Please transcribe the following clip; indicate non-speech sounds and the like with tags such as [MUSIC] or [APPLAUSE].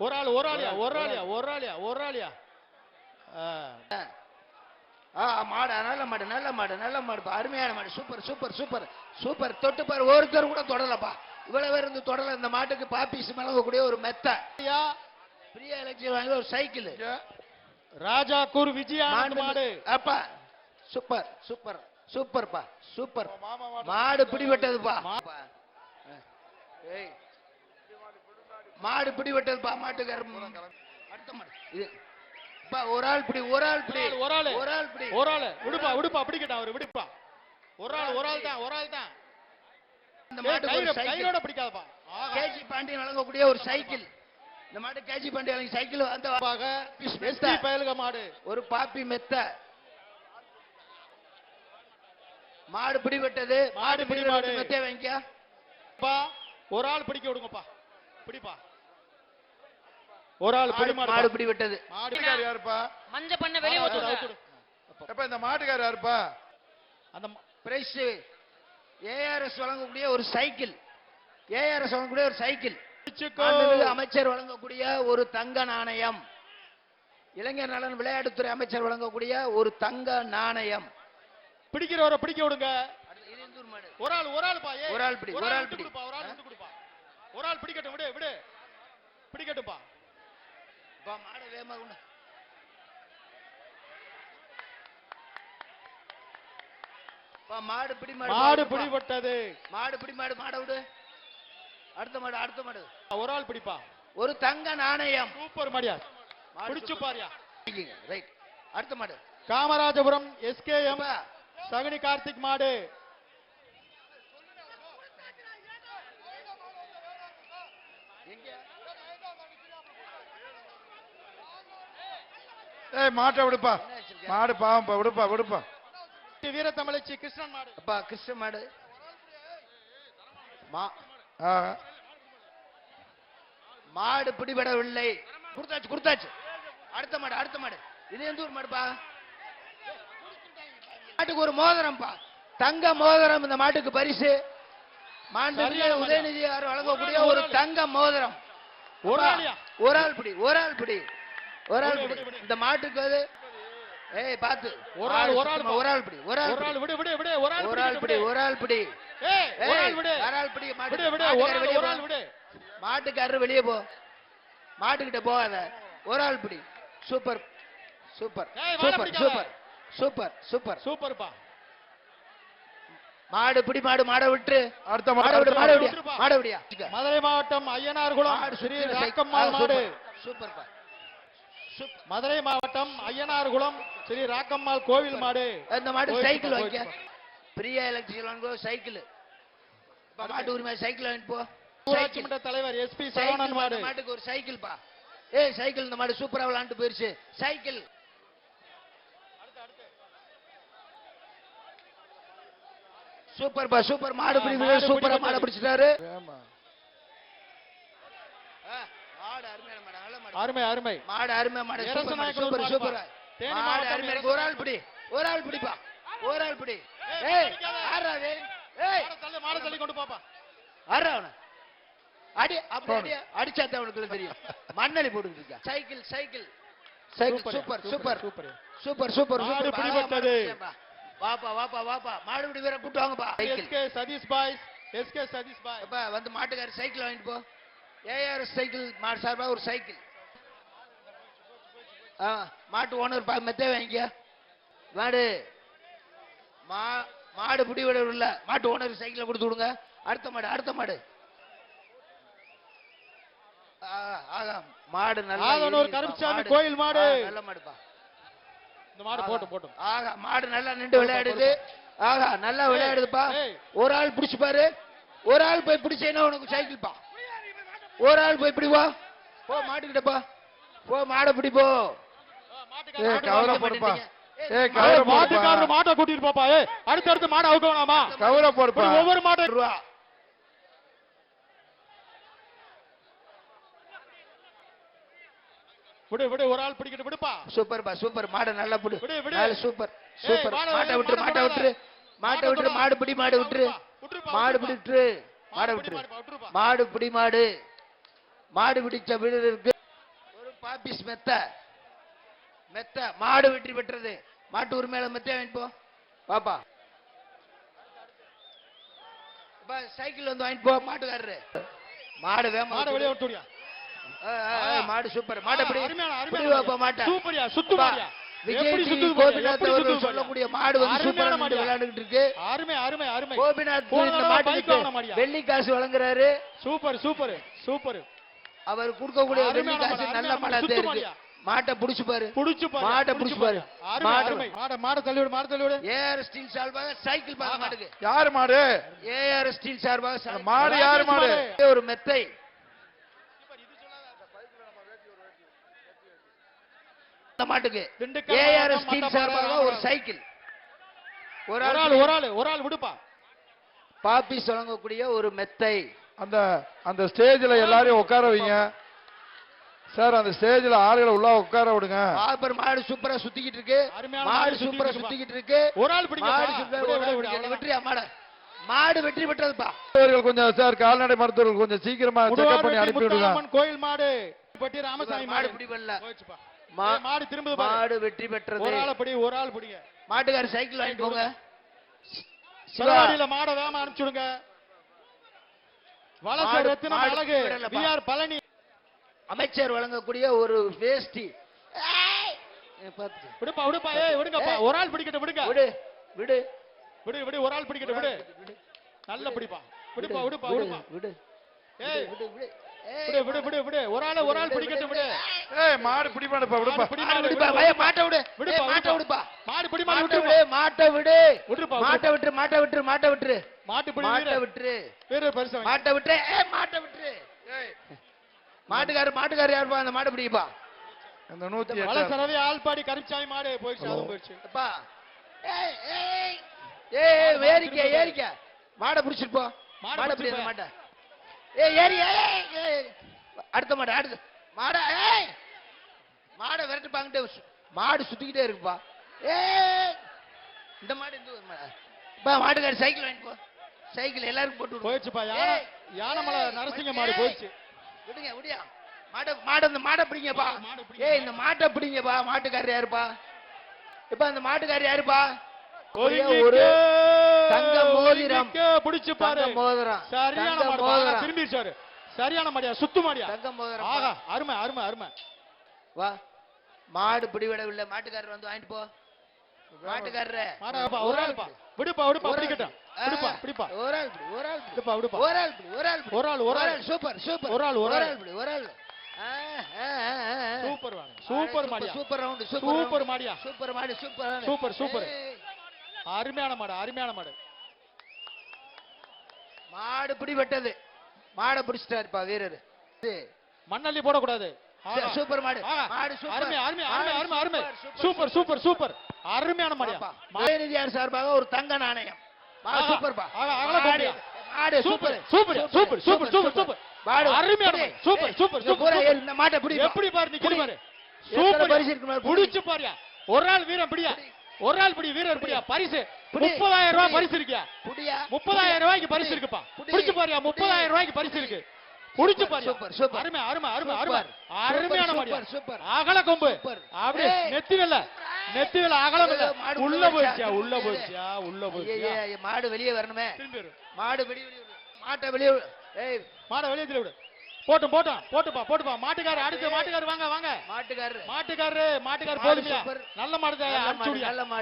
ஒரு ஆள் ஒரு ஆளியா ஒரு ஆளியா ஒரு ஆளியா ஒரு ஆளியா? ஆ. ஆ மாடு நல்ல மாடு நல்ல மாடு நல்ல மாடுப்பா அருமையான மாடு. Super super super. சூப்பர். தொட்டு பாரு ஒருத்தர் கூட தொடலப்பா. இவ்வளவு பேர் இருந்து தொடல. இந்த மாட்டுக்கு பாப்பீஸ் மிளகக்கூடிய ஒரு மெத்த. பிரியா? எலக்ட்ரி வாங்கி ஒரு சைக்கிள். ராஜா கூர் விஜயானந்த் மாடு அப்பா. சூப்பர் சூப்பர் சூப்பர்ப்பா. சூப்பர். மாடு. பிடிபட்டதுப்பா. ஏய். மாடு பிடிபட்டதுப்பா மாட்டுக்கார அடுத்த மாடு. இது. ஒரு ஆள் பிடி ஒரு ஆள் பிடி. ஒரு ஆளு ஒரு ஆள். பிடி. ஒரு ஆளு. விடுப்பா விடுப்பா பிடிக்கட்டும் அவரு விடுப்பா. ஒரு ஆள் ஒரு ஆள் தான் ஒரு ஆள் தான் இந்த சைக்கிள். கயிறோட பிடிக்காதப்பா. கேஜி பாண்டியன் வழங்கக்கூடிய ஒரு சைக்கிள். இந்த மாட்டு கேஜி பாண்டியன் சைக்கிள் அந்த எஸ்டி பயலுக மாடு. ஒரு பாப்பி மெத்த. மாடு பிடிபட்டது. மாடு பிடி மாடு. மெத்தைய வாங்கிக்க. பா ஒரு ஆள் பிடிக்க விடுங்கப்பா. பிடிப்பா. ஒரு ஆள் பிடி மாடு மாடு மாடு பிடிபட்டது மாடு மாட்டுக்கார் யாருப்பா? மஞ்ச பண்ண வெளிய விடு. எப்ப இந்த மாட்டுக்கார் யாருப்பா? அந்த பிரைஸ் ஏஆர்எஸ் வழங்கக்கூடிய ஒரு சைக்கிள். ஏஆர்எஸ் வழங்கக்கூடிய ஒரு சைக்கிள். அமைச்சர் வழங்கக்கூடிய ஒரு தங்க நாணயம். இளைஞர் நலன் விளையாட்டுத்துறை அமைச்சர் வழங்கக்கூடிய ஒரு தங்க நாணயம். பிடிக்கிறவரை பிடிக்க விடுங்க. ஒரு ஆள் ஒரு ஆள். ஒரு ஆள் பிடி, ஒரு ஆள் பிடி. கொடுப்பா, ஒரு ஆள் விட்டு கொடுப்பா. ஒரு ஆள் பிடிக்கட்டும் விடு விடு. பிடிக்கட்டும்பா. பா, மாடு வேகமா கொண்டு. பா, மாடு பிடி மாடு மாடு. பிடிபட்டது. மாடு பிடி மாடு மாட விடு. அடுத்த மாடு அடுத்த மாடு. ஒரு ஆள் பிடிப்பா. ஒரு தங்க நாணயம். சூப்பர் மாடியா. மாடு பிடிச்சு. பாரியா. ரைட். அடுத்த மாடு. காமராஜபுரம் எஸ்கேஎம் சகனி கார்த்திக் மாடு. எங்க? ஏய் மாட்டை விடுப்பா? மாடு பாவம்ப்பா விடுப்பா விடுப்பா. வீரத்தமிழச்சி கிருஷ்ணன் மாடு. அப்பா கிருஷ்ண மாடு. மாடு பிடிபடவில்லை. கொடுத்தாச்சு கொடுத்தாச்சு. அடுத்த மாடு அடுத்த மாடு. இது எந்த ஊர் மாடுப்பா? மாட்டுக்கு ஒரு மோதிரம்ப்பா. தங்க மோதிரம் இந்த மாட்டுக்கு பரிசு. மாண்புமிகு. உதயநிதி வழங்கக்கூடிய ஒரு. தங்க மோதிரம். ஒரு ஆள் பிடி ஒரு ஆள் பிடி. ஒரு ஆள். இந்த மாட்டுக்கு அது ஏய் பாத்து ஒரு ஆள், ஒரு ஆள் ஒரு ஆள் பிடி ஒரு ஆள் ஒரு ஆள் விடு விடு விடு ஒரு ஆள் ஒரு ஆள் பிடி ஒரு ஆள் பிடி விடு. ஏய் ஒரு ஆள் விடு ஒரு ஆள் பிடி மாட்டு- விடு விடு ஒரு ஆள் வெளியே ஒரு போ. ஆள் விடு மாட்டுக்காரர் வெளியே போ மாட்டுக்கிட்ட போகாத ஒரு ஆள் பிடி super super super. Super super super சூப்பர்ப்பா மாடு பிடி மாடு மாட விட்டு அடுத்த மாட விடு மாட விடியா விட்டுருப்பா. மாட விடியா மதுரை மாவட்டம் ஐயனார்குளம் மாடு ஸ்ரீ மாடு சூப்பர்ப்பா சூப்பர் மதுரை மாவட்டம் ஐயனார்குளம் ஸ்ரீ ராக்கம்மாள் கோவில் மாடு. இந்த மாடு சைக்கிள் வைக்க பிரியா எலக்ட்ரிக்கல் வாங்க சைக்கிள். இப்ப மாட்டு உரிமை சைக்கிள் வாங்கிட்டு போ. ஊராட்சி மன்ற தலைவர் எஸ்பி சரவணன் மாடு. மாட்டுக்கு ஒரு சைக்கிள் பா. ஏய் சைக்கிள் இந்த மாடு சூப்பரா விளாண்டு போயிருச்சு. சைக்கிள். சூப்பர் பா சூப்பர். மாடு ஆ, பிடி மாடு வீரர் சூப்பரா மாடு. பிடிச்சிட்டாரு. ஏம்மா? ஆ, மாடு அருமையான மாடு நல்ல மாடு. அருமை அருமை. மாடு அருமை மாடு சூப்பர் சூப்பர் மாடு இருக்கு ஒரு ஆள் பிடி ஒரு ஆள் பிடிப்பா ஒரு ஆள் பிடி. ஏய், ஏய் அடிக்காத. ஆறா அது ஏய். மாடை தள்ளு கொண்டு பாப்பா. ஆறா அவன அடி அப்படி அடி அடிச்சா தான் அவனுக்கு தெரியும். [LAUGHS] மண்ணலி போட்டுக்கிட்டு cycle cycle. Cycle super super super super super. Super. பிடிபட்டது. வாப்பா வாப்பா வாப்பா. மாடு பிடி வீர கூட்டு வாங்கப்பா. Sathish boys S K Sathish boy. வந்து மாட்டுக்கார சைக்கிள் வாங்கிட்டு போ. ஏஆர் சைக்கிள் மாடு சார்பா ஒரு சைக்கிள். ஆ மாட்டு ஓனர் பா மெத்தே வாங்கிக்க. மாடு மா மாடு பிடி விட இல்ல மாட்டு ஓனர் சைக்கிளை கொடுத்து விடுங்க. அடுத்த மாடு அடுத்த மாடு. மாடு நல்லா கருப்புசாமி கோயில் மாடு. நல்ல மாடுப்பா. இந்த மாடு போட்டும் போட்டும் ஆகா மாடு நல்லா நின்று விளையாடுது. ஆகா நல்லா விளையாடுதுப்பா. ஒரு ஆள் பிடிச்சு பாரு. ஒரு ஆள் போய் பிடிச்சேன்னா உனக்கு சைக்கிள் பா ஒரு ஆள் போய் பிடி வா. போ மாட்டுக்கிட்ட போ. போ மாடை பிடி போ. ஏய் மாட்டு போடுப்பா. மாட்டுக்காரர் கூட்டிட்டு போப்பா. ஏய் அடுத்து அடுத்து மாடை அவுக்க வேணாமா? போடுப்பா. இப்படி ஒவ்வொரு மாட்டை ரூபா விடு விடு ஒரு ஆள் பிடிக்கிட்டு விடுப்பா. சூப்பர்ப்பா சூப்பர். மாடை நல்லா பிடி. நல்ல சூப்பர். சூப்பர். மாடை மாட்டை விடு, விட்டுரு மாடை மாட்டை. விட்டுரு. மாட்டை விட்டுரு. மாடு பிடி மாடு விட்டுரு. மாடு மாடை மாடு விட்டுரு பிடி, மாடு, விட்டுருப்பா. மாடு பிடி மாடு. மாடு பிடிச்ச வீரருக்கு பாப்பிஸ் மெத்த மெத்த. மாடு வெற்றி பெற்றது. மாட்டு உரிமையாளர் மெத்த வாங்கிட்டு போ. பாப்பா. சைக்கிள் வந்து வாங்கிட்டு போ மாட்டுக்காரரு. மாடு வேமா மாட வெளியே விட்டுடியா மாடு சூப்பர் மாட்டை பிடி. அருமையான பிடி அருமையான வாப்பா மாட்டை. சூப்பரியா சுத்து அப்பா, மாடியா? விஜய் கோபிநாத் அவர்கள். சொல்லக்கூடிய மாடு வந்து அருமையான சூப்பரா மாடியா. விளையாண்டுகிட்டு இருக்கு. அருமை அருமை அருமை. கோபிநாத் மாட்டுக்கு? வெள்ளி காசு வழங்குறாரு. Super super super. அவர் கொடுக்கக்கூடிய அருமையான காசு நல்ல சுத்து இருக்கு. மாட்டை புடிச்சு பாரு. புடிச்சு பாரு மாட்டை புடிச்சு பாரு. அருமை மாடு. அருமை. மாட மாட தள்ளி விடு மாட தள்ளி விடு ஏஆர் ஸ்டீல் சார்பாக சைக்கிள் பாக்க. மாட்டுக்கு. யாரு மாடு? ஏஆர் ஸ்டீல் சார்பாக. மாடு யாரு மாடு? ஒரு மெத்தை. மாட்டுக்கு. ஏஆர் ஸ்டீல் சார்பாக ஒரு. சைக்கிள். ஒரு ஆள் ஒரு ஆள் ஒரு ஆள் விடுப்பா. பாப்பிஸ் வழங்கக்கூடிய ஒரு மெத்தை. அந்த அந்த ஸ்டேஜ்ல எல்லாரையும் உட்கார வைங்க. சார் அந்த ஸ்டேஜ்ல ஆளுகளை உள்ள உட்கார விடுங்க. பாப்பர் மாடு சூப்பரா சுத்திக்கிட்டு இருக்கு மாடு சூப்பரா சுத்திக்கிட்டு இருக்கு ஒரு ஆள் பிடிங்க மாடு சூப்பரா. வெற்றியா மாடு? மாடு வெற்றி பெற்றதுப்பா. மருத்துவர்கள் கொஞ்சம் சார் கால்நடை மருத்துவர்கள் கொஞ்சம் சீக்கிரமா செக்அப் பண்ணி அனுப்பி விடுங்க. கோயில் மாடு. பட்டி ராமசாமி மாடு மாடு. பிடி பண்ணல மாடு திரும்புது பாரு. மாடு வெற்றி பெற்றது. ஒரு ஆளை பிடி ஒரு ஆள் பிடிங்க. மாட்டுக்கார சைக்கிள் வாங்கிட்டு போங்க. சிவா. சிவாடியில மாட வேகமா அனுப்பிச்சுடுங்க மாடு- ரத்தினம் அழகு? விடலப்பா. V R Palani. அமைச்சர் வழங்கக்கூடிய ஒரு வேஷ்டி. விடுப்பா விடுப்பா ஏய் விடுங்கப்பா. ஒரு ஆள் பிடிக்கட்டும் விடுங்க. விடு விடு. விடு விடு ஒரு ஆள் பிடிக்கட்டும் விடு. நல்ல பிடிப்பா. விடுப்பா விடுப்பா விடு விடுப்பா. விடு. ஏய்! விடு விடு ஏய், விடு விடு விடு விடு. ஒரு ஆளை ஒரு ஆள் பிடிக்கட்டும் விடு. ஏய் மாடு பிடி மாடுப்பா விடுப்பா பிடி, மாடு விடுப்பா. மாட்டை விடு விடுப்பா, ஏய், மாட்டை விடுப்பா மாடு பிடி மாடு மாட்டை விட்டுருப்பா. விடு மாட்டை விடு. மாட்டை விட்டுரு மாட்டை விட்டுரு மாட்டை விட்டுரு. மாட்டு பிடி மாட்டை விட்டுரு. வீரர் பரிசு. மாட்டை விட்டு ஏய் மாட்டை விட்டுரு. மாட்டுக்காரு மாட்டுக்காரு யாருப்பா? அந்த மாட்டை பிடிப்பா இந்த நூத்தி வல எட்டு சரவி ஆள்பாடி கருச்சாமி மாடு போயிடுச்சு அதுவும் போயிடுச்சு. அப்பா. ஏய் ஏய். ஏய் ஏறிக்க ஏறிக்க. மாடை பிடிச்சிட்டு போ. மாடை பிடி. மாட்டை. ஏய் ஏறி ஏய் அடுத்த மாடு அடுத்த. மாடை ஏய். மாடை விரட்டுப்பாங்கிட்டே மாடு சுத்திக்கிட்டே இருக்குப்பா. ஏய் இந்த மாடு இந்த ஒரு மாடு? பா மாட்டுக்கார சைக்கிள் வாங்கிட்டு போ. சைக்கிள் எல்லாருக்கும் போட்டு. போயிடுச்சுப்பா யானை யானைமலை நரசிங்க மாடு போயிடுச்சு. விடுங்க விடியா. மாடை மாடு அந்த மாடை பிடிங்கப்பா. ஏய் இந்த மாட்டை பிடிங்கப்பா. மாட்டுக்காரர் யாருப்பா? இப்ப அந்த மாட்டுக்காரர் யாருப்பா? ஒரே தங்க மோதிரம். பிடிச்சு பாரு. மோதிரம். சரியான மோதிரம். திரும்பிடுச்சாரு. சரியான மாடியா சுத்து மாடியா? தங்க மோதிரம். ஆகா அருமை அருமை அருமை. வா. மாடு பிடிவிடவில்லை மாட்டுக்காரர் வந்து வாங்கிட்டு போ. மாட்டுக்காரரே. ஒரு ஆள்ப்பா விடுப்பா விடுப்பா ஆள் பிடிக்கட்டும் விடுப்பா பிடிப்பா. ஒரு ஆள் பிடி, ஒரு ஆள் பிடி. விடுப்பா விடுப்பா. ஒரு ஆள் பிடி, ஒரு ஆள் பிடி. ஒரு ஆள், ஒரு ஆள். Super super. ஒரு ஆள், ஒரு ஆள். பிடி, ஒரு ஆள். சூப்பர் வாங்க. சூப்பர் மாடியா சூப்பர் ரவுண்ட் சூப்பர் சூப்பர் மாடியா? சூப்பர் மாடு சூப்பர். Super, super. அருமையான மாடு அருமையான மாடு. மாடு பிடிபட்டது. மாடை பிடிச்சிட்டாருப்பா வீரர். மண்ணள்ளி போடக்கூடாது. சூப்பர் மாடு. மாடு சூப்பர். அருமை அருமை அருமை அருமை அருமை. சூப்பர், சூப்பர் சூப்பர் சூப்பர் அருமையான மாடியா பாப்பா. மா- உதயநிதியார் சார்பாக ஒரு தங்க நாணயம். ஆகா, அகல மாடு super super. Super super super super super மாடு அருமையான. சூப்பர். Super super super. இந்த மாட்டை பிடி எப்படி பாரு நிக்கிற. பாரு சூப்பர். பரிசு இருக்கு. புடிச்சு பாரியா. ஒரு ஆள் வீரன் பிடியா. ஒரு ஆள் பிடி வீரர் பிடியா. பரிசு. முப்பதாயிரம் ரூபாய். பரிசு இருக்கியா? முப்பதாயிரம் ரூபாய்க்கு பரிசு இருக்குப்பா. புடி. புடிச்சு பாரியா. முப்பதாயிரம் ரூபாய்க்கு பரிசு இருக்கு. புடிச்சு சூப்பர், சூப்பர். அருமை அருமை அருமை. அருமை. அருமையான சூப்பர். அகல கொம்பு. அப்படியே. நெத்தி வெல்ல நெத்தி வெல்ல ஏய், மாடு உள்ள போயிடுச்சியா உள்ள திரும்பி போயிடுச்சியா? உள்ள ஐயே, மாடு வெளியே வரணுமே. திரும்பி மாடு வெளியே. மாட்டை வெளியே. ஏய். மாட வெளியே தள்ளி விடு. போட்டும் போட்டோம் போட்டுப்பா போட்டுப்பா. மாட்டுக்காரர் அடுத்து மாட்டுக்காரர் வாங்க வாங்க. மாட்டுக்காரரு மாட்டுக்காரரு மாட்டுக்காரர் சூப்பர். நல்ல மாடு விடியா நல்ல மாடு.